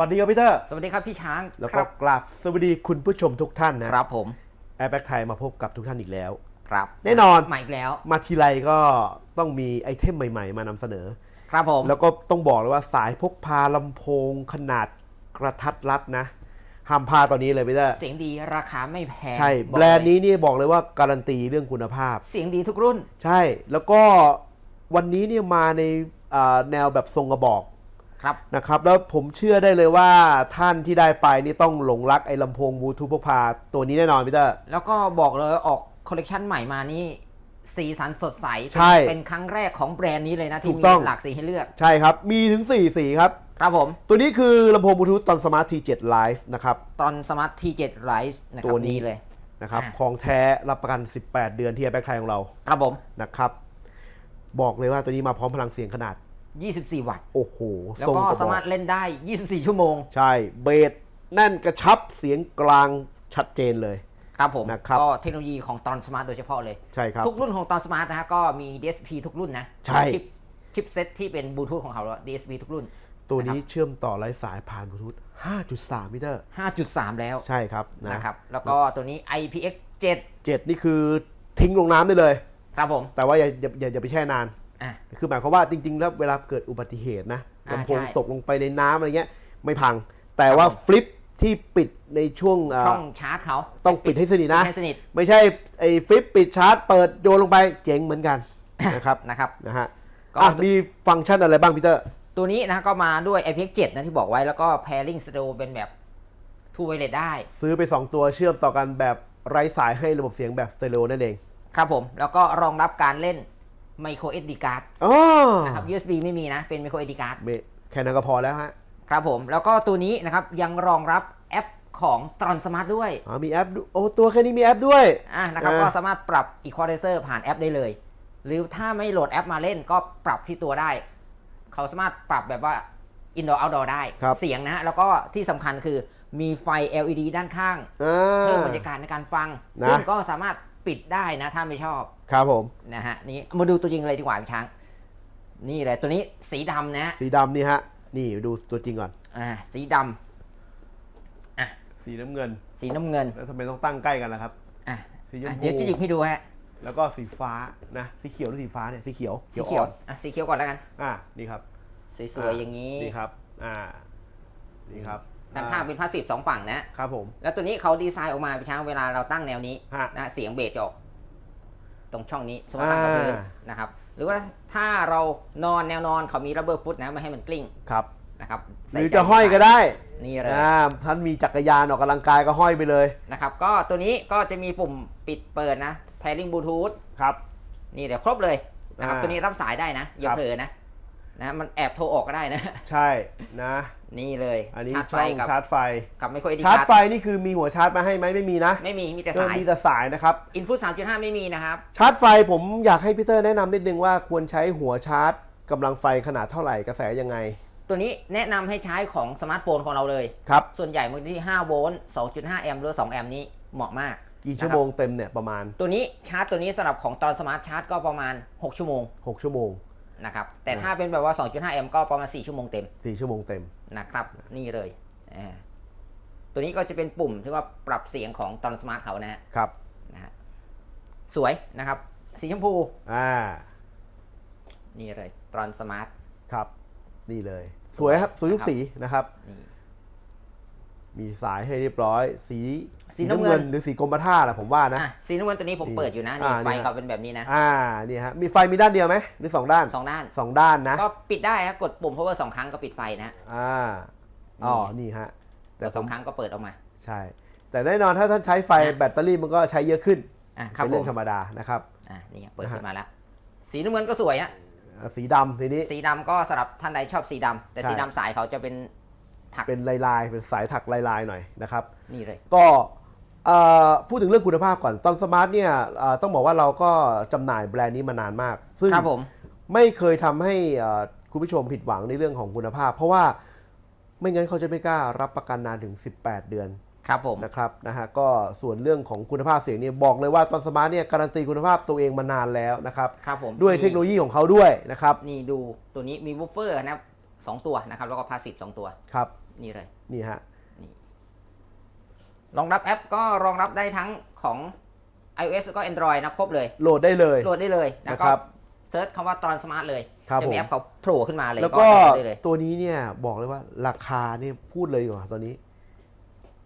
วัสดีครับพี่เตอร์ สวัสดีครับพี่ช้างแล้วคก็รับกราบสวัสดีคุณผู้ชมทุกท่านนะครับผมแอร์แบ็กไทยมาพบกับทุกท่านอีกแล้ว ครับ แน่นอนมาอีกแล้ว มาทีไรก็ต้องมีไอเทมใหม่ๆ มานำเสนอ ครับผม แล้วก็ต้องบอกเลยว่าสายพกพาลำโพงขนาดกระทัดรัดนะห้ามพลาดตอนนี้เลยพี่เตอร์ เสียงดีราคาไม่แพง ใช่บแบอกรเลยนด์นี้นี่บอกเลยว่าการันตีเรื่องคุณภาพ เสียงดีทุกรุ่น ใช่ แล้วก็วันนี้เนี่ยมาในอ่าแนวแบบทรงกระบอก ครับนะครับ แล้วผมเชื่อได้เลยว่าท่านที่ได้ไปนี่ต้องหลงรักไอ้ลำโพงบลูทูธพกพาตัวนี้แน่นอนพี่เตอร์ แล้วก็บอกเลยออกคอลเลกชันใหม่มานี่สีสันสดใสใช่เป็นครั้งแรกของแบรนด์นี้เลยนะถูที่กมีต้องหลากสีให้เลือก ใช่ครับ มีถึง 4 สีครับ ครับผม ตัวนี้คือลำโพงบลูทูธตอนสมาร์ททีเจ็ดไลฟ์นะครับ ตอนสมาร์ททีเจ็ดไรส์นะคตัรับวนี้เลยนะครับอ่าของแท้รับประกัน 18 เดือนที่แอร์แบ็กไทยของเรา ครับผมนะครับ บอกเลยว่าตัวนี้มาพร้อมพลังเสียงขนาด 24 วัตต์ โอ้โหแล้วทรงก็กระบสาอมารกถเล่นได้ 24 ชั่วโมง ใช่ เบสแน่นกระชับเสียงกลางชัดเจนเลย ครับผมนะครับ ก็เทคโนโลยีของตอนสมาร์ทโดยเฉพาะเลย ใช่ครับ ทุกรุ่นของตอนสมาร์ทนะฮะก็มี DSP ทุกรุ่นนะใช่ ชิปชิปเซ็ตที่เป็นบลูทูธของเขาแล้ว DSP ทุกรุ่น ตัวนี้เชื่อมต่อไร้สายผ่านบลูทูธ5.3 มิเตอร์ 5.3 แล้วใช่ครับนะนะครับ แล้วก็ตัวนี้ IPX 7 เจ็ดนี่คือทิ้งลงน้ำได้เลย ครับผม แต่ว่าอย่าอย่าอย่าอย่าไปแช่นาน อะ คือหมายความว่าจริงๆ แล้วเวลาเกิดอุบัติเหตุนะอ่าลำโพงใช่ ตกลงไปในน้ำอะไรเงี้ยไม่พัง แต่ว่าฟลิปที่ปิดในช่วงเอ่อช่องชาร์จเขาต้องปิดให้สนิทนะ ให้สนิทไม่ใช่ไอ้ฟลิปปิดชาร์จเปิดโยนลงไปเจ๋งเหมือนกัน นะครับนะครับ นะฮะก็ อะมีฟังก์ชันอะไรบ้างพีเตอร์ ตัวนี้นะก็มาด้วย IPX 7นะที่บอกไว้แล้วก็ pairing stereo เป็นแบบ two wireless ได้ ซื้อไป 2 ตัวเชื่อมต่อกันแบบไร้สายให้ระบบเสียงแบบสเตอริโอนั่นเอง ครับผม แล้วก็รองรับการเล่น micro SD card อ๋อนะครับ USB ไม่มีนะ เป็น micro SD card เมแค่นั้นก็พอแล้วฮะ ครับผม แล้วก็ตัวนี้นะครับยังรองรับแอปของ Tron Smart ด้วยอ๋อมีแอปดูโอ้ตัวแค่นี้มีแอปด้วยอะนะครับอ่าก็สามารถปรับ equalizer ผ่านแอปได้เลย หรือถ้าไม่โหลดแอปมาเล่นก็ปรับที่ตัวได้ เขาสามารถปรับแบบว่า indoor outdoor ได้ครับเสียงนะฮะแล้วก็ที่สำคัญคือมีไฟ LED ด้านข้างอ่าเพิ่มบรรยากาศในการฟังนะซึ่งก็สามารถ ปิดได้นะถ้าไม่ชอบครับผมนะฮะนี่มาดูตัวจริงเลยดีกว่าพี่ช้าง นี่เลยตัวนี้สีดำนะฮะสีดำนี่ฮะ นี่ดูตัวจริงก่อน อ่าสีดำสีน้ำเงินสีน้ำเงินแล้วทำไมต้องตั้งใกล้กันล่ะครับ อะสีชมอะพูเดี๋ยวจะหยิบให้ดูฮะแล้วก็สีฟ้านะสีเขียวหรือสีฟ้าเนี่ยสีเขียวสีเขียวอ่อนอะสีเขียวก่อนแล้วกัน อะนี่ครับสวยๆอย่างนี้ นี่ครับ อ่า นี่ครับ ด้านข้างเป็นพาสซีฟสองฝั่งนะครับผม แล้วตัวนี้เขาดีไซน์ออกมาพี่ช้างเวลาเราตั้งแนวนี้ฮะ นะเสียงเบสจะออกตรงช่องนี้สมมติตั้งกับพื้นอ่า นะครับ หรือว่าถ้าเรานอนแนวนอนเขามีระเบิดฟุตนะไม่ให้มันกลิ้งครับ นะครับหใส่รือใจจะห้อยก็ได้นี่เลย อ่าท่านมีจักรยานออกกำลังกายก็ห้อยไปเลยนะครับก็ตัวนี้ก็จะมีปุ่มปิดเปิดนะ pairing bluetooth ครับ นี่เดี๋ยวครบเลยนะครับอ่าตัวนี้รับสายได้นะอย่าครับ เผลอนะ นะมันแอบโทรออกก็ได้นะ ใช่นะ นี่เลย อันนี้ชาร์จช่ไฟองกับชาร์จไฟกับไม่ค่อยดีชาร์จการ์ดไฟนี่คือมีหัวชาร์จมาให้ไหมไม่มีนะ ไม่มีมีแต่เออสายมีแต่สายนะครับ input 3.5 ไม่มีนะครับ ชาร์จไฟผมอยากให้พี่เตอร์แนะนำนิดนึงว่าควรใช้หัวชาร์จกำลังไฟขนาดเท่าไหร่กระแสยังไง ตัวนี้แนะนำให้ใช้ของสมาร์ทโฟนของเราเลยครับส่วนใหญ่มันที่ 5 โวลต์ 2.5 แอมป์หรือ 2 แอมป์นี้เหมาะมากกี่ชั่วโมงเต็มเนี่ยประมาณ ตัวนี้ชาร์จตัวนี้สำหรับของตอนสมาร์ทชาร์จก็ประมาณ 6 ชั่วโมง 6 ชั่วโมง นะครับแต่ถ้าเป็นแบบว่า 2.5 แอมป์ก็ประมาณ 4 ชั่วโมงเต็ม4ชั่วโมงเต็ม นะครับ นี่เลยอ่าตัวนี้ก็จะเป็นปุ่มที่ว่าปรับเสียงของตอนสมาร์ทเขานะฮะครับ นะฮะสวยนะครับ สีชมพูอ่า นี่เลยตอนสมาร์ท ครับ นี่เลยสวยครับ สวยทุกนะครับสีนะครับ นี่ มีสายให้เรียบร้อย สีสีน้ำเงิน หรือสีกรมท่าแหละผมว่านะ อะสีน้ำเงินตัวนี้ผมนี่เปิดอยู่นะนี่อ่าไฟเนี่ยเขาเป็นแบบนี้นะอ่านี่ฮะมีไฟมีด้านเดียวไหมหรือสองด้านสองด้าน สองด้านนะก็ปิดได้ครับกดปุ่ม power สองครั้งก็ปิดไฟนะฮะอ่าอ๋อนี่ฮะกแต่ดผสอมงครั้งก็เปิดออกมาใช่ แต่แน่นอนถ้าท่านใช้ไฟอะแบตเตอรี่มันก็ใช้เยอะขึ้นอะครับเป็นผเรื่อมงธรรมดานะครับอะนี่เปิดนะฮะขึ้นมาแล้วสีน้ำเงินก็สวยนะอ่าสีดำทีนี้ สีดำก็สำหรับท่านใดชอบสีดำแต่ใช่ สีดำสายเขาจะเป็น ถัก เป็นลายๆเป็นสายถักลายๆหน่อยนะครับ นี่เลย ก็เอ่อพูดถึงเรื่องคุณภาพก่อนตอนสมาร์ทเนี่ยเอ่อต้องบอกว่าเราก็จำหน่ายแบรนด์นี้มานานมาก ซึ่งครับผม ไม่เคยทำให้เอ่อคุณผู้ชมผิดหวังในเรื่องของคุณภาพ เพราะว่าไม่งั้นเขาจะไม่กล้ารับประกันนานถึง 18 เดือน ครับผม นะครับนะฮะก็ส่วนเรื่องของคุณภาพเสียงเนี่ยบอกเลยว่าตอนสมาร์ทเนี่ยการันตีคุณภาพตัวเองมานานแล้วนะครับ ครับผมด้วยเทคโนโลยีของเขาด้วยนะครับ นี่ดูตัวนี้มีวูฟเฟอร์นะครับ สองตัวนะครับ แล้วก็พาสซีฟสองตัว ครับ นี่เลย นี่ฮะ รองรับแอปก็รองรับได้ทั้งของ iOS แล้วก็ Android นะครบเลย โหลดได้เลย โหลดได้เลยแล้วก็นะครับเซิร์ชคำว่าตอนสมาร์ทเลยครับจะมีผม แอปเขาโผล่ขึ้นมาเลยแล้วก็โหลดได้เลย ตัวนี้เนี่ยบอกเลยว่าราคาเนี่ยพูดเลยดีกว่าตอนนี้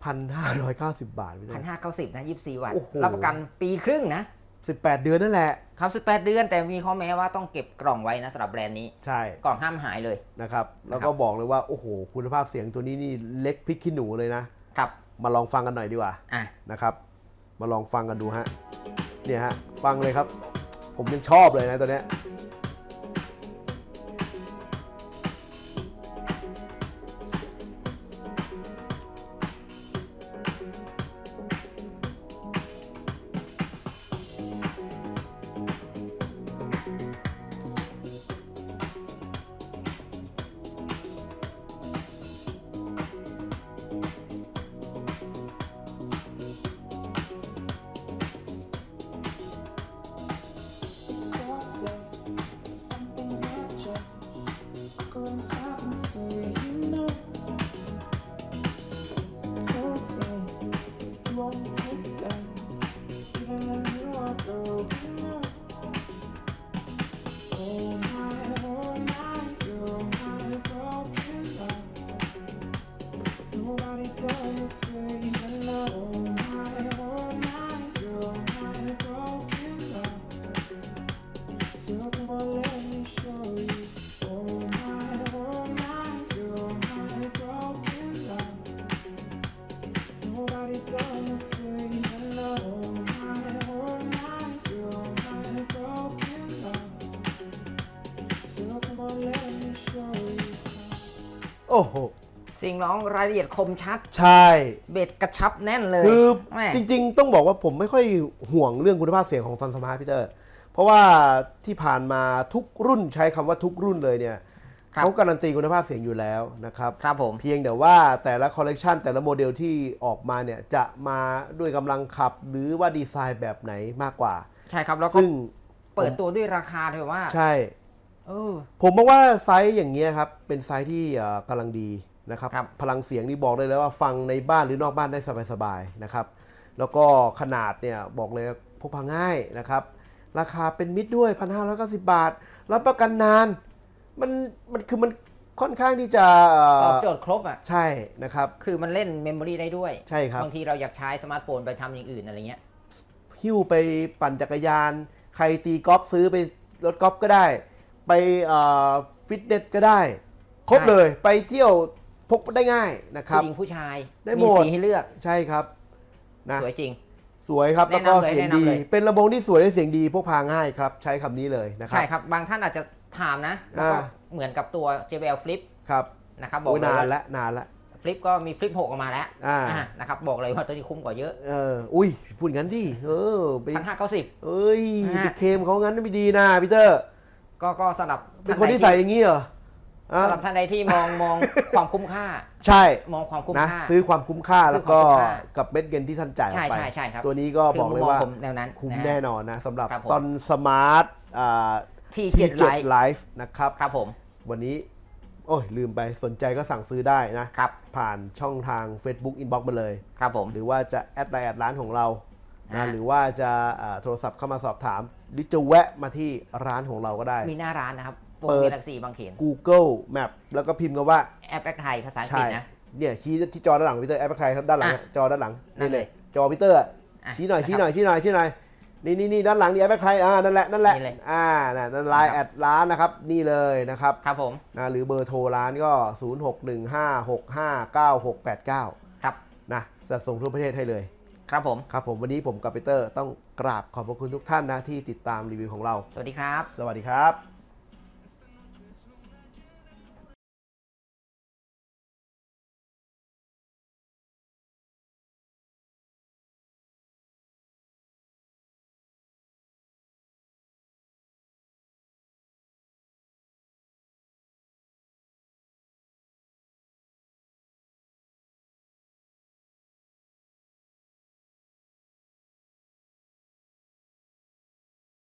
พันห้าร้อยเก้าสิบบาทพี่พัต้นน ห้าเก้าสิบนะยี่สิบสี่วัน โอ้โห รับประกันปีครึ่งนะ สิบแปดเดือนนั่นแหละ ครับสิบแปดเดือนแต่มีข้อแม้ว่าต้องเก็บกล่องไว้นะสำหรับแบรนด์นี้ ใช่กล่องห้ามหายเลย นะครับ แล้วก็บอกเลยว่า โอ้โห คุณภาพเสียงตัวนี้นี่เล็กพริกขี้หนูเลยนะ ครับ มาลองฟังกันหน่อยดีกว่า อะ นะครับ มาลองฟังกันดูฮะ เนี่ยฮะ ฟังเลยครับ ผมยังชอบเลยนะตัวเนี้ย โอ้โหเสียงร้องรายละเอียดคมชัด ใช่ เบ็ดกระชับแน่นเลยคือแม่จริง ๆ ต้องบอกว่าผมไม่ค่อยห่วงเรื่องคุณภาพเสียงของตอนสมาร์ทพีเตอร์เพราะว่าที่ผ่านมาทุกรุ่นใช้คำว่าทุกรุ่นเลยเนี่ยครับเขาการันตีคุณภาพเสียงอยู่แล้วนะครับ ครับผม เพียงแต่ว่าแต่ละคอลเลกชันแต่ละโมเดลที่ออกมาเนี่ยจะมาด้วยกำลังขับ หรือว่าดีไซน์แบบไหนมากกว่า ใช่ครับแล้วก็ซึ่งเปิดตัวด้วยราคาด้วยว่า ใช่ เออ ผมมองว่าไซส์อย่างเงี้ยครับ เป็นไซส์ที่เอ่อกำลังดีนะครับ ครับ พลังเสียงนี่บอกได้เลยว่าฟังในบ้านหรือนอกบ้านได้สบายๆนะครับ แล้วก็ขนาดเนี่ยบอกเลยพกพาง่ายนะครับ ราคาเป็นมิตรด้วย 1,590 บาท รับประกันนาน มันมันคือมันค่อนข้างที่จะเอ่ตออบโจทย์ครบอะ ใช่นะครับ คือมันเล่นเมมโมรีได้ด้วย ใช่ครับ บางทีเราอยากใช้สมาร์ทโฟนไปทำอย่างอื่นอะไรเงี้ย หิ้วไปปั่นจักรยาน ใครตีกอล์ฟซื้อไปรถกอล์ฟก็ได้ ไปเอ่อฟิตเนสก็ได้ ครบใช่เลยไปเที่ยวพกได้ง่ายนะครับผู้หญิงผู้ชายได้มีหมดสีให้เลือกใช่ครับนะสวยจริง สวยครับแล้วก็แนะนำเลยเสียงแนะนำดีเลยเป็นระบบที่สวยและเสียงดีพกพาง่ายครับ ใช้คำนี้เลยนะครัใช่ครับ บางท่านอาจจะถามนะแล้วก็อ่าเหมือนกับตัว JBL Flip ครับนะครับบอกโอ้ยเลยนานว่าและนานละ Flip ก็มี Flip 6ออกมาแล้วอ่าอ่านะครับบอกเลยว่าตัวนี้คุ้มกว่าเยอะเอออุ้ยพูดงั้นดิเออไปพันห้าเก้าสิบเอ้ยอ่าไปเคลมเขางั้นไม่ดีนะพีเตอร์ ก็ก็สำหรับเป็นคนที่ใส่อย่างนี้เหรออะสำหรับท่านใดที่มองมองความคุ้มค่า ใช่มองความคุ้มนะค่า ซื้อความคุ้มค่าซื้อแล้วก็ความคุ้มค่ากับเม็ดเงินที่ท่านจ่ายออใช่กไปใช่ใช่ครับตัวนี้ก็คืบอกเลยมุมมงว่าผมแนวนั้นคุ้มนะฮะแน่นอนนะสำหรับครับผม ตอนสมาร์ทอ่าที่ที่เจ็ดเจ็ไลดท์ไลฟ์นะครับ ครับผมวันนี้ โอ้ย ลืมไปสนใจก็สั่งซื้อได้นะ ครับผ่านช่องทาง Facebook Inbox มาเลย ครับผม หรือว่าจะแอดไลน์แอดร้านของเรานะอ่าหรือว่าจะอ่าโทรศัพท์เข้ามาสอบถาม หรือจะแวะมาที่ร้านของเราก็ได้ มีหน้าร้านนะครับวงเปิดเวียนหลักสี่บางเขน Google Map แล้วก็พิมพ์กันว่า แอปแอคไทยภาษาอังกฤใช่ษนะ เนี่ยชี้ที่จอด้านหลังพีเตอร์แอปใครด้านหลังอะจอด้านหลังนั่นเลยจอพีเตอร์อะอะชี้หน่อยนะครับชี้หน่อยชี้หน่อยชี้หน่อยนี่นี่นี่ด้านหลังนี่แอปใครอ่านั่นแหละนั่นแหละนี่เลย อ่านั่นนั่นไลน์ครัแอบดร้านนะครับนี่เลยนะครับครับผมนะหรือเบอร์โทรร้านก็ 0615659689 ครับนะจัดส่งทั่วประเทศให้เลย ครับผม ครับผมวันนี้ผมกับพีเตอร์ต้องกราบขอบพระคุณทุกท่านนะที่ติดตามรีวิวของเรา สวัสดีครับ สวัสดีครับ